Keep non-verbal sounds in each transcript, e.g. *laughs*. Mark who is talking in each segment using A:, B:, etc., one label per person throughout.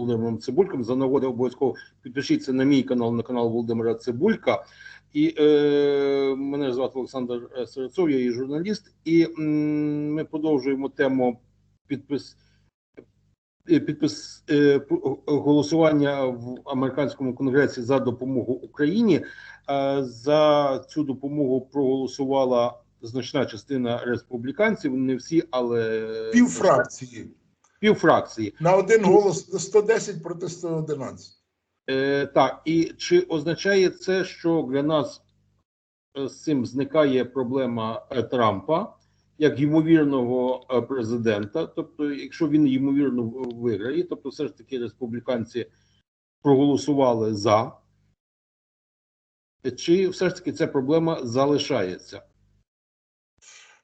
A: Володимиром Цибульком. За нагоди обов'язково підпишіться на мій канал, на канал Володимира Цибулька. І е, мене звати Олександр е, Серецов, я є журналіст, і м, ми продовжуємо тему підпис. е, Підпис е, голосування в американському конгресі за допомогу Україні. Е, За цю допомогу проголосувала значна частина республіканців. Не всі, але
B: Пів фракції.
A: пів фракції.
B: На один голос 110 проти 111.
A: Е, так, і чи означає це, що для нас е, з цим зникає проблема е, Трампа як ймовірного е, президента? Тобто, якщо він ймовірно виграє, тобто все ж таки республіканці проголосували за, чи все ж таки ця проблема залишається?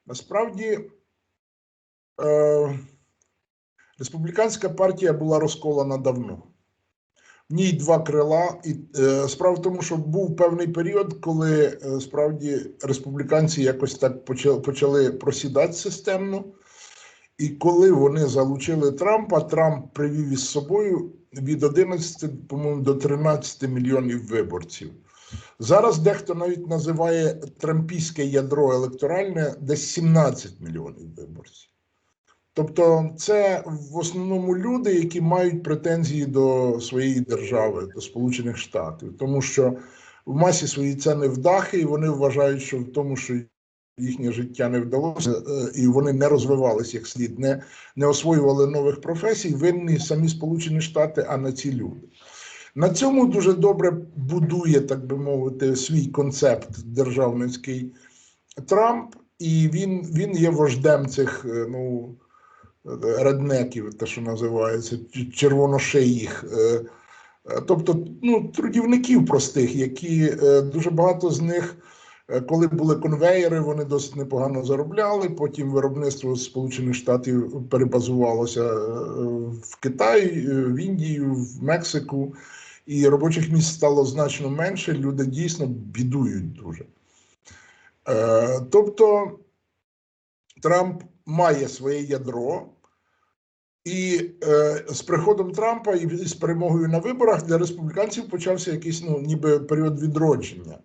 B: Насправді е, республіканська партія була розколена давно. В ній два крила. І е, справа в тому, що був певний період, коли е, справді республіканці якось так почали, почали просідати системно. І коли вони залучили Трампа, Трамп привів із собою від 11, по-моєму, до 13 мільйонів виборців. Зараз дехто навіть називає трампійське ядро електоральне десь 17 мільйонів виборців. Тобто, це в основному люди, які мають претензії до своєї держави, до Сполучених Штатів, тому що в масі свої це невдахи, і вони вважають, що в тому, що їхнє життя не вдалося, е, і вони не розвивалися як слід, не, не освоювали нових професій, винні самі Сполучені Штати, а не ці люди. На цьому дуже добре будує, так би мовити, свій концепт державницький Трамп, і він, він є вождем цих е, ну, реднеків, те, що називається, ч- червоношиїх. е, е, Тобто ну, трудівників простих, які е, дуже багато з них, коли були конвеєри, вони досить непогано заробляли. Потім виробництво Сполучених Штатів перебазувалося в Китай, в Індію, в Мексику і робочих місць стало значно менше. Люди дійсно бідують дуже. Тобто Трамп має своє ядро, і е, з приходом Трампа і з перемогою на виборах для республіканців почався якийсь ну, ніби період відродження.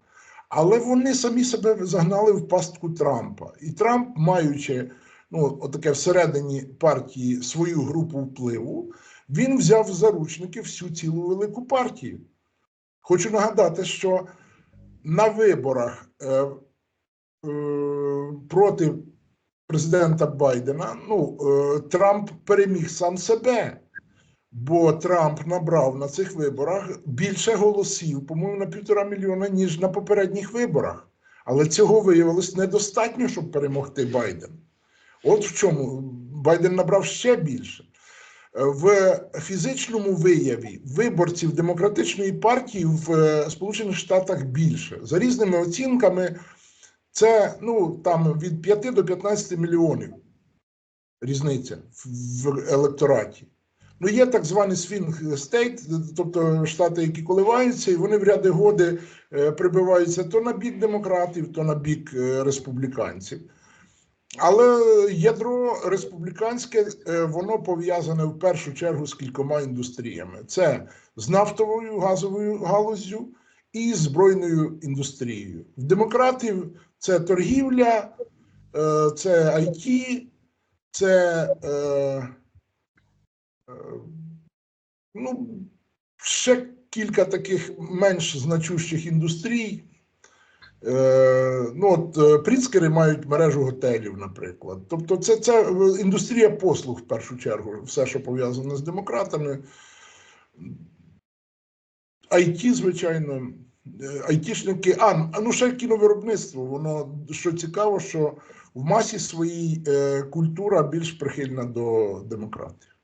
B: Але вони самі себе загнали в пастку Трампа. І Трамп, маючи ну, отаке всередині партії свою групу впливу, він взяв в заручники всю цілу велику партію. Хочу нагадати, що на виборах е, е, проти президента Байдена ну, е, Трамп переміг сам себе, бо Трамп набрав на цих виборах більше голосів, по-моєму, на півтора мільйона, ніж на попередніх виборах. Але цього виявилось недостатньо, щоб перемогти Байден. От в чому Байден набрав ще більше. Е, В фізичному вияві виборців демократичної партії в е, Сполучених Штатах більше. За різними оцінками, це ну, там від 5 до 15 мільйонів різниця в- електораті. Ну, є так званий свінг стейт, тобто штати, які коливаються, і вони в ряди годи е, прибиваються то на бік демократів, то на бік е, республіканців. Але ядро республіканське, е, воно пов'язане в першу чергу з кількома індустріями: це з нафтовою газовою галуззю і збройною індустрією. В демократів це торгівля, е, це IT, це е, е, ну, ще кілька таких менш значущих індустрій. Ну, от Пріцкери мають мережу готелів, наприклад. Тобто, це, це індустрія послуг в першу чергу, все, що пов'язане з демократами. IT, звичайно, айтішники, а ну ще кіновиробництво. Воно що цікаво, що в масі своїй е, культура більш прихильна до демократів.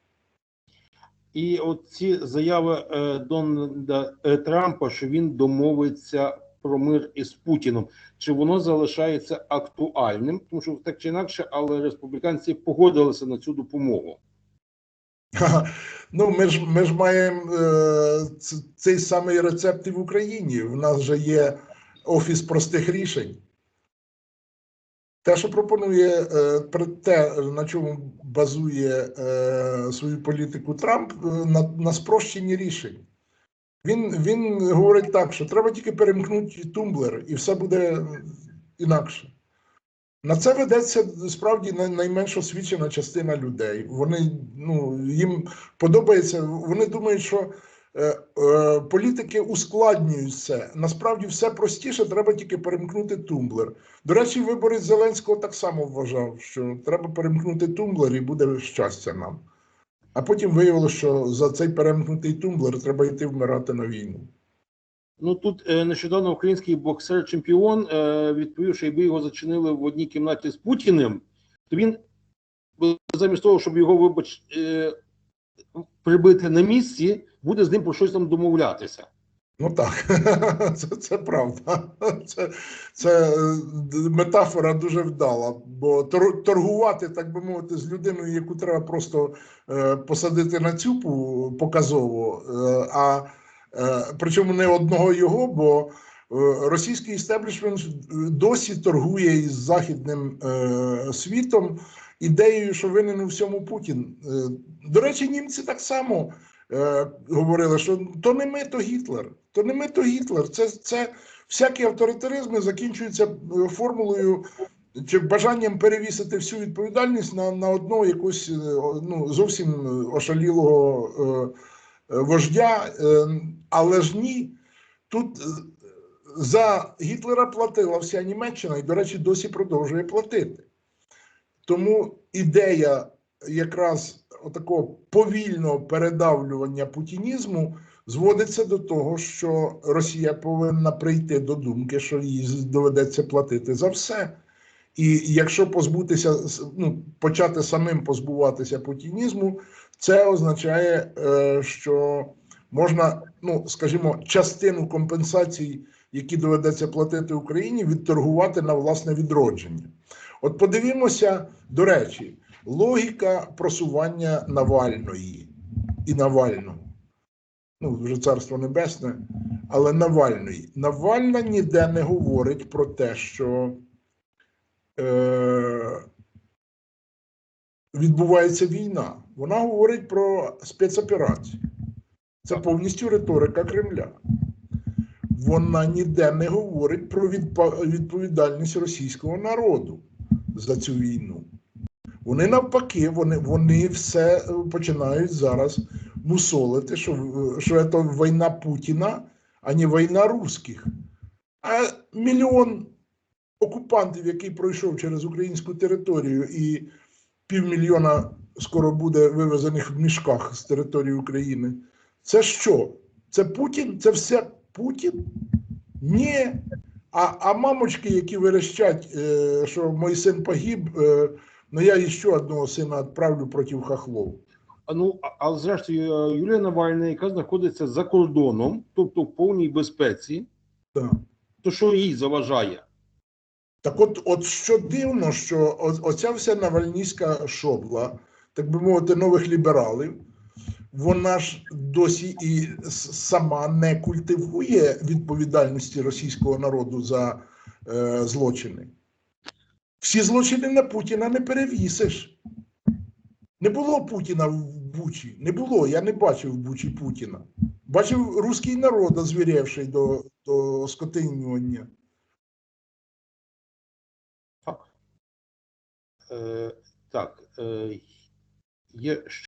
A: І от ці заяви е, Дональда е, Трампа, що він домовиться про мир із Путіном, чи воно залишається актуальним? Тому що так чи інакше, але республіканці погодилися на цю допомогу. *laughs*
B: Ну, ми ж ми ж маємо е, цей самий рецепт і в Україні. У нас же є офіс простих рішень. Те, що пропонує е, те, на чому базує е, свою політику Трамп, е, на, на спрощенні рішень. Він, він говорить так, що треба тільки перемкнути тумблер, і все буде інакше. На це ведеться справді най- найменш освічена частина людей. Вони ну, їм подобається, вони думають, що е, е, політики ускладнюють це. Насправді все простіше, треба тільки перемкнути тумблер. До речі, виборець Зеленського так само вважав, що треба перемкнути тумблер і буде щастя нам. А потім виявилося, що за цей перемкнутий тумблер треба йти вмирати на війну.
A: Ну тут е, нещодавно український боксер-чемпіон е, відповів, що якби його зачинили в одній кімнаті з Путіним, то він замість того, щоб його вибач е, прибити на місці, буде з ним про щось там домовлятися.
B: Ну так, *laughs* це, це правда. Це, це метафора дуже вдала. Бо торгувати, так би мовити, з людиною, яку треба просто посадити на цюпу показово, а причому не одного його, бо е, російський істеблішмент досі торгує із західним е, світом ідеєю, що винен у всьому Путін. Е, до речі, німці так само е, говорили, що то не ми, то Гітлер. То не ми, то Гітлер. Це, це всякі авторитаризми закінчуються е, формулою чи бажанням перевісити всю відповідальність на, на одного якогось е, ну, зовсім ошалілого е, е, вождя. Е, але ж ні. Тут е, за Гітлера платила вся Німеччина і, до речі, досі продовжує платити. Тому ідея якраз такого повільного передавлювання путінізму зводиться до того, що Росія повинна прийти до думки, що їй доведеться платити за все. І якщо позбутися, ну, почати самим позбуватися путінізму, це означає, е, що можна, ну скажімо, частину компенсацій, які доведеться платити Україні, відторгувати на власне відродження. От подивімося, до речі, логіка просування Навальної і Навального. Ну, вже царство небесне, але Навальної. Навальна ніде не говорить про те, що е, відбувається війна. Вона говорить про спецоперацію. Це повністю риторика Кремля. Вона ніде не говорить про відповідальність російського народу за цю війну. Вони навпаки, вони, вони все е, починають зараз мусолити, що, що це війна Путіна, а не війна русських. А мільйон окупантів, який пройшов через українську територію, і півмільйона скоро буде вивезених в мішках з території України. Це що? Це Путін? Це все Путін? Ні. А, а мамочки, які верещать, е, що мій син погиб, е, ну я ще одного сина відправлю проти хахлов.
A: А ну а, а зрештою, е, Юлія Навальна, яка знаходиться за кордоном, тобто в повній безпеці,
B: Так.
A: то що їй заважає?
B: Так от, от що дивно, що оця вся навальнійська шобла, так би мовити, нових лібералів, вона ж досі і сама не культивує відповідальності російського народу за е, злочини. Всі злочини на Путіна не перевісиш. Не було Путіна в Бучі. Не було. Я не бачив в Бучі Путіна. Бачив руський народ, озвірівший до, до скотинювання.
A: Е, так. Е, є